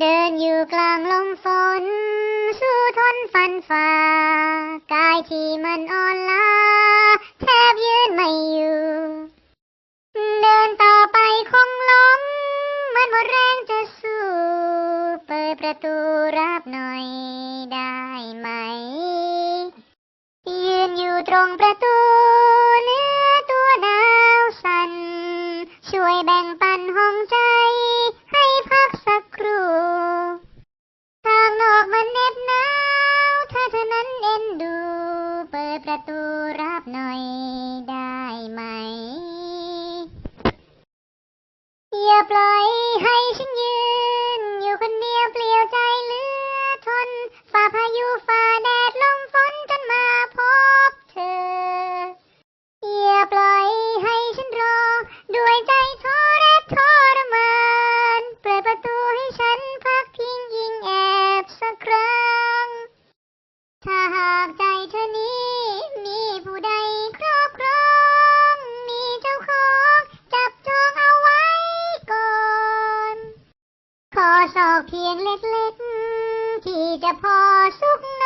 เดินอยู่กลางลมฝน สู้ทนฟันฝ่ากายที่มันอ่อนล้าแทบยืนไม่อยู่ เดินต่อไปคงล้มมันหมดแรงจะสู้ เปิดประตูรับหน่อยได้ไหม ยืนอยู่ตรงประตูเนื้อตัวหนาวสั่นช่วยแบ่งปัน ประตูรับหน่อยได้ไหม อย่าปล่อยให้ฉันยืน อยู่คนเดียวเปลี่ยวใจเหลือทน ฝ่าพายุฝ่าแดดลมฝนจนมาพบเธอ อย่าปล่อยให้ฉันรอ ด้วยใจทอรทรมานเปิดประตูให้ฉันพักพิงยิงแอบสักครั้ง ถ้าหากจเอสอกเพียงเล็กๆ ที่จะพอสุกนอนตื่นขึ้น